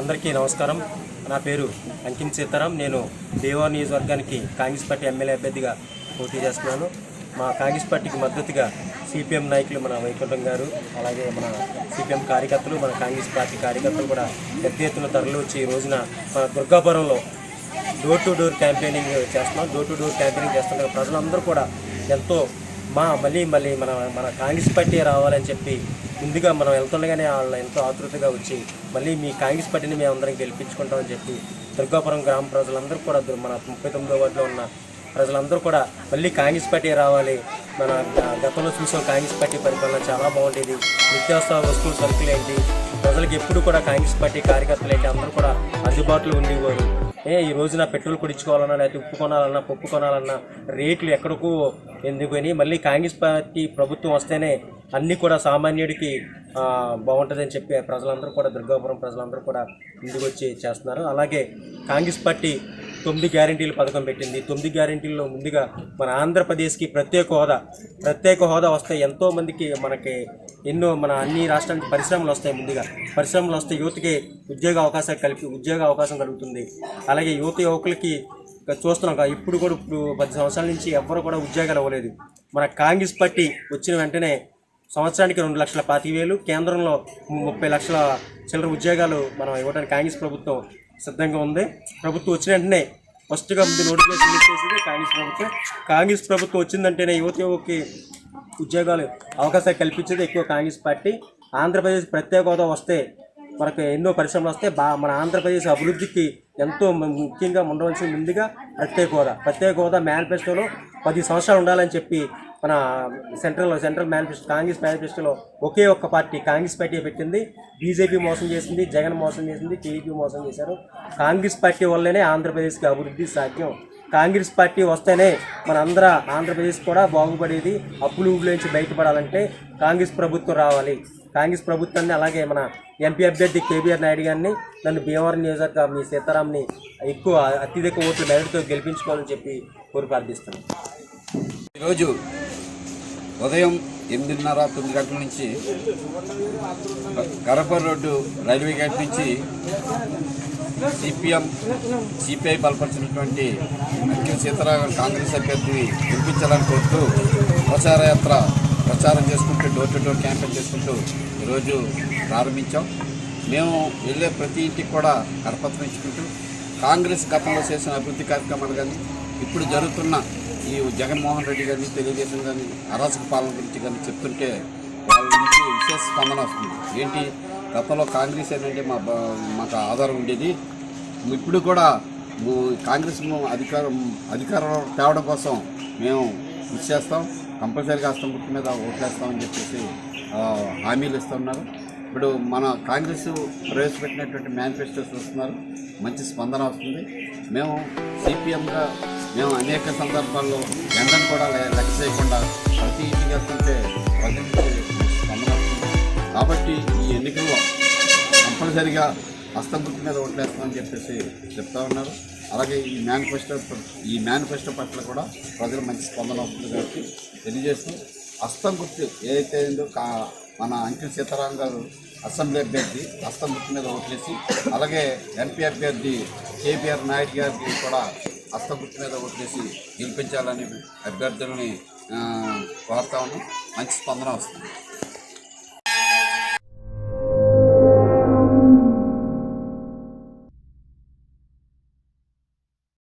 అందరికీ నమస్కారం. నా పేరు అంకిన్ సీతారాం. నేను దేవా నియోజకవర్గానికి కాంగ్రెస్ పార్టీ ఎమ్మెల్యే అభ్యర్థిగా పోటీ చేస్తున్నాను. మా కాంగ్రెస్ పార్టీకి మద్దతుగా సిపిఎం నాయకులు మన వైకుంఠం గారు అలాగే మన సిపిఎం కార్యకర్తలు మన కాంగ్రెస్ పార్టీ కార్యకర్తలు కూడా పెద్ద ఎత్తున తరలి వచ్చి ఈ రోజున మన దుర్గాపురంలో డోర్ టు డోర్ క్యాంపెయినింగ్ చేస్తున్నాం. డోర్ టు డోర్ క్యాంపెయినింగ్ చేస్తుండగా ప్రజలందరూ కూడా ఎంతో మా మళ్ళీ మళ్ళీ మన మన కాంగ్రెస్ పార్టీ రావాలని చెప్పి ముందుగా మనం వెళ్తుండగానే వాళ్ళు ఎంతో ఆతృతగా వచ్చి మళ్ళీ మీ కాంగ్రెస్ పార్టీని మేము అందరం గెలిపించుకుంటామని చెప్పి దుర్గాపురం గ్రామ ప్రజలందరూ కూడా మన ముప్పై తొమ్మిదో వార్డులో ఉన్న ప్రజలందరూ కూడా మళ్ళీ కాంగ్రెస్ పార్టీ రావాలి. మన గతంలో చూసాం కాంగ్రెస్ పార్టీ పరిపాలన చాలా బాగుండేది. నిత్యావసర వస్తువులు సరుకులు ఏంటి? ప్రజలకు ఎప్పుడు కూడా కాంగ్రెస్ పార్టీ కార్యకర్తలు ఏంటి? అందరూ కూడా అందుబాటులో ఉండేవారు ఏ ఈ రోజున పెట్రోల్ కొడించుకోవాలన్నా లేకపోతే ఉప్పు కొనాలన్నా పప్పు కొనాలన్నా రేట్లు ఎక్కడికో ఎందుకని మళ్ళీ కాంగ్రెస్ పార్టీ ప్రభుత్వం వస్తేనే అన్నీ కూడా సామాన్యుడికి బాగుంటుందని చెప్పి ప్రజలందరూ కూడా దుర్గాపురం ప్రజలందరూ కూడా ఇందుకు వచ్చి చేస్తున్నారు. అలాగే కాంగ్రెస్ పార్టీ తొమ్మిది గ్యారంటీలు పథకం పెట్టింది. తొమ్మిది గ్యారంటీల్లో ముందుగా మన ఆంధ్రప్రదేశ్కి ప్రత్యేక హోదా ప్రత్యేక హోదా వస్తే ఎంతోమందికి మనకి ఎన్నో మన అన్ని రాష్ట్రానికి పరిశ్రమలు వస్తాయి ముందుగా. పరిశ్రమలు వస్తే యువతకి ఉద్యోగ అవకాశాలు కలిపి ఉద్యోగ అవకాశం కలుగుతుంది. అలాగే యువత యువకులకి చూస్తున్నాం ఇప్పుడు కూడా ఇప్పుడు పది సంవత్సరాల నుంచి ఎవ్వరు కూడా ఉద్యోగాలు ఇవ్వలేదు మన కాంగ్రెస్ పార్టీ వచ్చిన వెంటనే సంవత్సరానికి రెండు లక్షల పాతిక వేలు కేంద్రంలో ముప్పై లక్షల చిల్లర ఉద్యోగాలు మనం ఇవ్వడానికి కాంగ్రెస్ ప్రభుత్వం సిద్ధంగా ఉంది. ప్రభుత్వం వచ్చిన వెంటనే ఫస్ట్గా ముందు నోటిఫికేషన్ చేసేది కాంగ్రెస్ ప్రభుత్వం. కాంగ్రెస్ ప్రభుత్వం వచ్చిందంటేనే యువత యువకి ఉద్యోగాలు అవకాశాలు కల్పించేది ఎక్కువ కాంగ్రెస్ పార్టీ. ఆంధ్రప్రదేశ్ ప్రత్యేక హోదా వస్తే మనకు ఎన్నో పరిశ్రమలు వస్తే బా మన ఆంధ్రప్రదేశ్ అభివృద్ధికి ఎంతో ముఖ్యంగా ఉండవలసిన ముందుగా ప్రత్యేక హోదా. ప్రత్యేక హోదా మేనిఫెస్టోలో పది సంవత్సరాలు ఉండాలని చెప్పి మన సెంట్రల్ సెంట్రల్ మేనిఫెస్టో కాంగ్రెస్ మేనిఫెస్టోలో ఒకే ఒక్క పార్టీ కాంగ్రెస్ పార్టీ పెట్టింది. బీజేపీ మోసం చేసింది జగన్ మోసం చేసింది టీడీపీ మోసం చేశారు. కాంగ్రెస్ పార్టీ వల్లనే ఆంధ్రప్రదేశ్కి అభివృద్ధి సాధ్యం. కాంగ్రెస్ పార్టీ వస్తేనే మన అందర ఆంధ్రప్రదేశ్ కూడా బాగుపడేది. అప్పులు ఊబుల నుంచి బయటపడాలంటే కాంగ్రెస్ ప్రభుత్వం రావాలి. కాంగ్రెస్ ప్రభుత్వాన్ని అలాగే మన ఎంపీ అభ్యర్థి కేబీఆర్ నాయుడు గారిని నన్ను భీమవరం నియోజకవర్గ మీ సీతారాంని ఎక్కువ అత్యధిక ఓట్లు మెదడుతో గెలిపించుకోవాలని చెప్పి కోరి ప్రార్థిస్తున్నాను. ఈరోజు ఉదయం ఎనిమిదిన్నర తొమ్మిది గంటల నుంచి గరపర్ రోడ్డు రైల్వే గేట్ నుంచి సిపిఎం సిపిఐ బలపరిచినటువంటి అఖిల సీతారామన్ కాంగ్రెస్ అభ్యర్థిని గెలిపించాలని కోరుతూ ప్రచారయాత్ర ప్రచారం చేసుకుంటూ డోర్ టు డోర్ క్యాంపెయిన్ చేసుకుంటూ ఈరోజు ప్రారంభించాం. మేము వెళ్ళే ప్రతి ఇంటికి కూడా కరపత్రం ఇచ్చుకుంటూ కాంగ్రెస్ గతంలో చేసిన అభివృద్ధి కార్యక్రమాలు కానీ ఇప్పుడు జరుగుతున్న ఈ జగన్మోహన్ రెడ్డి గారిని తెలుగుదేశం కానీ అరాచక పాలన గురించి కానీ చెప్తుంటే వాళ్ళ నుంచి విశేష స్పందన వస్తుంది. ఏంటి? గతంలో కాంగ్రెస్ ఏంటంటే మా మాకు ఆధారం ఉండేది. ఇప్పుడు కూడా కాంగ్రెస్ అధికారం అధికారం తేవడం కోసం మేము కృషి చేస్తాం. కంపల్సరీగా అస్తం గుర్తు మీద ఓట్లేస్తామని చెప్పేసి హామీలు ఇస్తున్నారు ఇప్పుడు మన కాంగ్రెస్ ప్రవేశపెట్టినటువంటి మేనిఫెస్టోస్ వస్తున్నారు. మంచి స్పందన వస్తుంది. మేము సిపిఎంగా మేము అనేక సందర్భాల్లో ఎండను కూడా లెక్క చేయకుండా ప్రతి ఇంటికి వెళ్తుంటే ప్రజల స్పందన వస్తుంది. కాబట్టి తప్పనిసరిగా హస్తమృతి గుర్తు మీద ఓట్లేస్తామని చెప్పేసి చెప్తా ఉన్నారు. అలాగే ఈ మేనిఫెస్టో ఈ మేనిఫెస్టో పట్ల కూడా ప్రజలు మంచి స్పందన వస్తుంది కాబట్టి తెలియజేస్తూ హస్తం గుర్తు ఏదైతే ఉందో కా మన అంకిల్ సీతారాం గారు అసెంబ్లీ అభ్యర్థి హస్తం గుర్తు మీద ఓట్లేసి అలాగే ఎంపీ అభ్యర్థి కేబీఆర్ నాయుడు గారికి కూడా హస్తం గుర్తు మీద ఓట్లేసి గెలిపించాలని అభ్యర్థులని ఆ, కోరుతా ఉన్నాం. మంచి స్పందన వస్తుంది.